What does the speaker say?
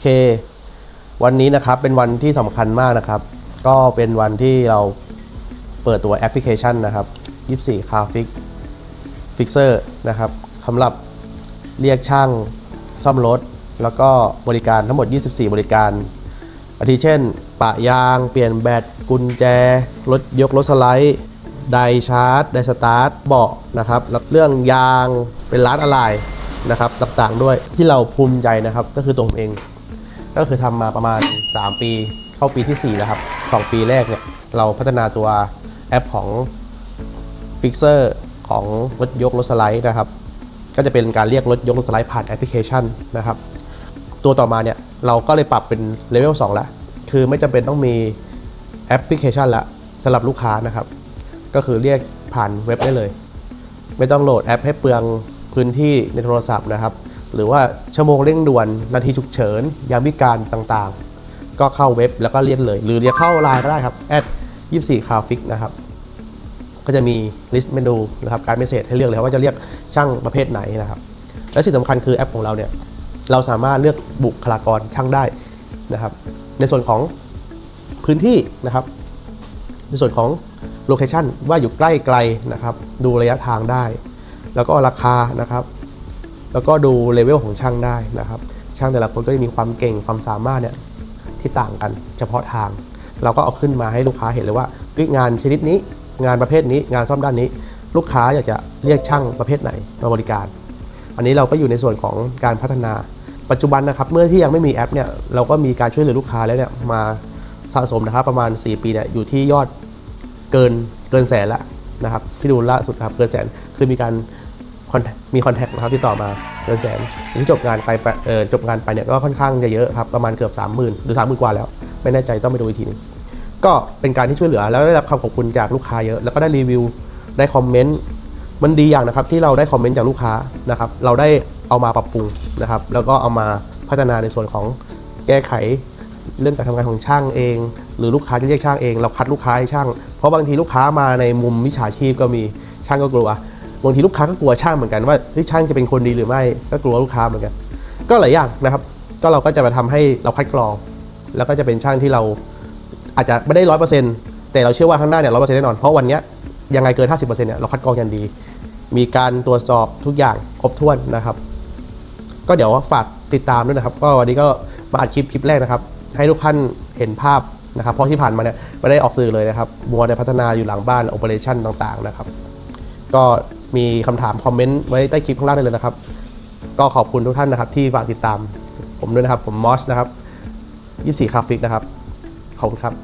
เค วันนี้นะครับเป็นวันที่สำคัญมากนะครับ ก็เป็นวันที่เราเปิดตัวแอปพลิเคชันนะครับ 24 c a r Fix Fixer นะครับสำหรับเรียกช่างซ่อมรถ แล้วก็บริการทั้งหมด 24 บริการ อาทิเช่น ปะยาง เปลี่ยนแบตกุญแจ รถยกรถสไลด์ ไดชาร์จ ไดสตาร์ท เบาะนะครับแล้วเรื่องยางเป็นร้านอะไรนะครับต่างๆด้วยที่เราภูมิใจนะครับก็คือตัวผมเอง ก็คือทำมาประมาณ 3 ปีเข้าปีที่ 4 แล้วครับสองปีแรกเนี่ยเราพัฒนาตัวแอปของ Fixer ของรถยกรถสไลด์นะครับ ก็จะเป็นการเรียกรถยกรถสไลด์ผ่านแอปพลิเคชันนะครับ ตัวต่อมาเนี่ยเราก็เลยปรับเป็นเลเวล2แล้วคือไม่จำเป็นต้องมีแอปพลิเคชันละสำหรับลูกค้านะครับ ก็คือเรียกผ่านเว็บได้เลย ไม่ต้องโหลดแอปให้เปลืองพื้นที่ในโทรศัพท์นะครับ หรือว่าชั่วโมงเร่งด่วนนาทีฉุกเฉินยามวิการต่างๆ ก็เข้าเว็บแล้วก็เรียกเลย หรือจะเข้าไลน์ก็ได้ครับแอด24 c a r f i x นะครับก็จะมี list menu นะครับการเมสเซจให้เลือกเลยว่าจะเรียกช่างประเภทไหนนะครับและสิ่งสำคัญคือแอปของเราเนี่ยเราสามารถเลือกบุคลากรช่างได้นะครับ ในส่วนของพื้นที่นะครับ ในส่วนของโลเคชันว่าอยู่ใกล้ไกลนะครับ ดูระยะทางได้ แล้วก็ราคานะครับ แล้วก็ดูเลเวลของช่างได้นะครับ ช่างแต่ละคนก็จะมีความเก่งความสามารถเนี่ยที่ต่างกันเฉพาะทาง เราก็เอาขึ้นมาให้ลูกค้าเห็นเลยว่าเฮ้ยงานชนิดนี้ งานประเภทนี้ งานซ่อมด้านนี้ ลูกค้าอยากจะเรียกช่างประเภทไหนมาบริการ อันนี้เราก็อยู่ในส่วนของการพัฒนา ปัจจุบันนะครับ เมื่อที่ยังไม่มีแอปเนี่ยเราก็มีการช่วยเหลือลูกค้าแล้วเนี่ยมาสะสมนะครับประมาณ 4 ปีเนี่ยอยู่ที่ยอดเกินเกินแสนละนะครับที่ดูล่าสุดครับเกินแสนคือมีการ มีคอนแทคนะครับที่ต่อมาเกินแสนที่จบงานไปเออจบงานไปเนี่ยก็ค่อนข้างจะเยอะครับประมาณเกือบ 30,000 หรือ 30,000 กว่าแล้ว ไม่แน่ใจต้องไปดูอีกทีนึงก็เป็นการที่ช่วยเหลือแล้วได้รับคำขอบคุณจากลูกค้าเยอะแล้วก็ได้รีวิวได้คอมเมนต์มันดีอย่างนะครับที่เราได้คอมเมนต์จากลูกค้านะครับเราได้เอามาปรับปรุงนะครับแล้วก็เอามาพัฒนาในส่วนของแก้ไขเรื่องการทำงานของช่างเอง หรือลูกค้าที่เรียกช่างเอง เราคัดลูกค้าให้ช่าง เพราะบางทีลูกค้ามาในมุมมิจฉาชีพก็มีช่างก็กลัว บางทีลูกค้าก็กลัวช่างเหมือนกันว่าช่างจะเป็นคนดีหรือไม่ก็กลัวลูกค้าเหมือนกัน ก็หลายอย่างนะครับ ก็เราก็จะมาทำให้เราคัดกรอง แล้วก็จะเป็นช่างที่เราอาจจะไม่ได้ร้อยเปอร์เซ็นต์แต่เราเชื่อว่าข้างหน้าเนี่ยร้อยเปอร์เซ็นต์แน่นอน เพราะวันนี้ยังไงเกิน 50%เนี่ยเราคัดกรองอย่างดี มีการตรวจสอบทุกอย่างครบถ้วนนะครับ ก็เดี๋ยวฝากติดตามด้วยนะครับ ก็วันนี้ก็มาอัดคลิปคลิปแรกนะครับ ให้ทุกท่านเห็นภาพนะครับ เพราะที่ผ่านมาเนี่ยไม่ได้ออกสื่อเลยนะครับ มัวแต่พัฒนาอยู่หลังบ้านโอเปอเรชั่นต่างๆนะครับ ก็ มีคำถามคอมเมนต์ไว้ใต้คลิปข้างล่างได้เลยนะครับ ก็ขอบคุณทุกท่านนะครับที่ฝากติดตามผมด้วยนะครับ ผมมอสนะครับ 24คาฟิกนะครับ ขอบคุณครับ